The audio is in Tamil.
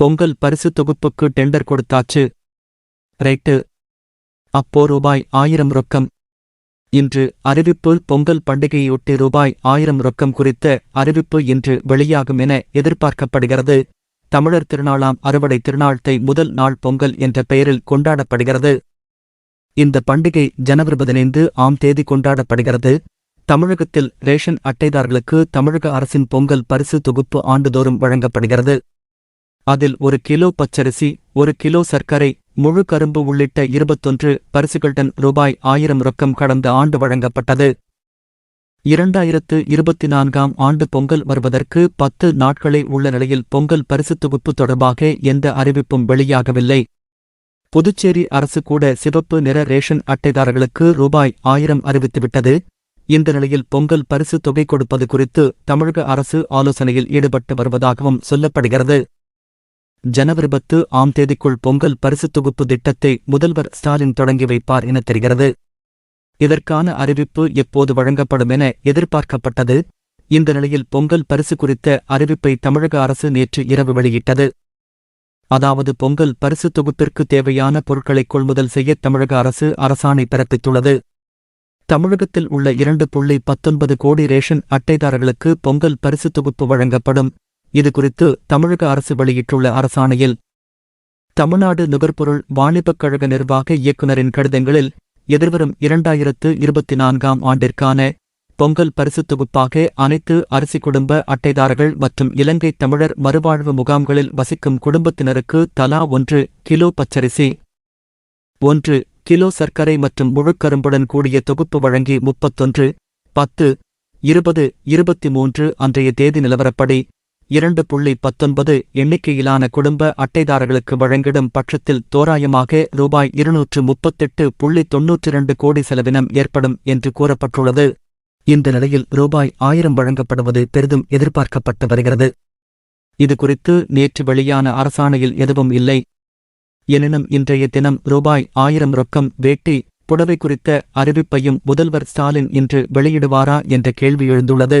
பொங்கல் பரிசு தொகுப்புக்கு டெண்டர் கொடுத்தாச்சு. ரைட்டு அப்போ ரூபாய் ஆயிரம் ரொக்கம். இன்று அறிவிப்பு பொங்கல் பண்டிகையொட்டி ரூபாய் ஆயிரம் ரொக்கம் குறித்த அறிவிப்பு இன்று வெளியாகும் என எதிர்பார்க்கப்படுகிறது. தமிழர் திருநாளாம் அறுவடை திருநாள்த்தை முதல் நாள் பொங்கல் என்ற பெயரில் கொண்டாடப்படுகிறது. இந்த பண்டிகை ஜனவரி பதினைந்து ஆம் தேதி கொண்டாடப்படுகிறது. தமிழகத்தில் ரேஷன் அட்டைதாரர்களுக்கு தமிழக அரசின் பொங்கல் பரிசு தொகுப்பு ஆண்டுதோறும் வழங்கப்படுகிறது. அதில் ஒரு கிலோ பச்சரிசி ஒரு கிலோ சர்க்கரை முழு கரும்பு உள்ளிட்ட இருபத்தொன்று பரிசுகளுடன் ரூபாய் ஆயிரம் ரொக்கம் கடந்த ஆண்டு வழங்கப்பட்டது. இரண்டாயிரத்து இருபத்தி நான்காம் ஆண்டு பொங்கல் வருவதற்கு பத்து நாட்களே உள்ள நிலையில் பொங்கல் பரிசு தொகுப்பு தொடர்பாக எந்த அறிவிப்பும் வெளியாகவில்லை. புதுச்சேரி அரசு கூட சிவப்பு நிற ரேஷன் அட்டைதாரர்களுக்கு ரூபாய் ஆயிரம் அறிவித்துவிட்டது. இந்த நிலையில் பொங்கல் பரிசு தொகை கொடுப்பது குறித்து தமிழக அரசு ஆலோசனையில் ஈடுபட்டு வருவதாகவும் சொல்லப்படுகிறது. ஜனவரி பத்து ஆம் தேதிக்குள் பொங்கல் பரிசு தொகுப்பு திட்டத்தை முதல்வர் ஸ்டாலின் தொடங்கி வைப்பார் என தெரிகிறது. இதற்கான அறிவிப்பு எப்போது வழங்கப்படும் என எதிர்பார்க்கப்பட்டது. இந்த நிலையில் பொங்கல் பரிசு குறித்த அறிவிப்பை தமிழக அரசு நேற்று இரவு வெளியிட்டது. அதாவது பொங்கல் பரிசு தொகுப்பிற்கு தேவையான பொருட்களை கொள்முதல் செய்ய தமிழக அரசு அரசாணை பிறப்பித்துள்ளது. தமிழகத்தில் உள்ள இரண்டு புள்ளி பத்தொன்பது கோடி ரேஷன் அட்டைதாரர்களுக்கு பொங்கல் பரிசு தொகுப்பு வழங்கப்படும். இதுகுறித்து தமிழக அரசு வெளியிட்டுள்ள அரசாணையில் தமிழ்நாடு நுகர்பொருள் வாணிபக் கழக நிர்வாக இயக்குநரின் கடிதங்களில் எதிர்வரும் இரண்டாயிரத்து இருபத்தி நான்காம் ஆண்டிற்கான பொங்கல் பரிசு தொகுப்பாக அனைத்து அரிசி குடும்ப அட்டைதாரர்கள் மற்றும் இலங்கை தமிழர் மறுவாழ்வு முகாம்களில் வசிக்கும் குடும்பத்தினருக்கு தலா ஒன்று கிலோ பச்சரிசி ஒன்று கிலோ சர்க்கரை மற்றும் முழுக்கரும்புடன் கூடிய தொகுப்பு வழங்கி முப்பத்தொன்று பத்து இருபது இருபத்தி மூன்று அன்றைய தேதி நிலவரப்படி இரண்டு புள்ளி பத்தொன்பது எண்ணிக்கையிலான குடும்ப அட்டைதாரர்களுக்கு வழங்கிடும் பட்சத்தில் தோராயமாக ரூபாய் இருநூற்று முப்பத்தெட்டு புள்ளி தொன்னூற்றி இரண்டு கோடி செலவினம் ஏற்படும் என்று கூறப்பட்டுள்ளது. இந்த நிலையில் ரூபாய் ஆயிரம் வழங்கப்படுவது பெரிதும் எதிர்பார்க்கப்பட்டு வருகிறது. இதுகுறித்து நேற்று வெளியான அரசாணையில் எதுவும் இல்லை. எனினும் இன்றைய தினம் ரூபாய் ஆயிரம் ரொக்கம் வேட்டி புடவை குறித்த அறிவிப்பையும் முதல்வர் ஸ்டாலின் இன்று வெளியிடுவாரா என்ற கேள்வி எழுந்துள்ளது.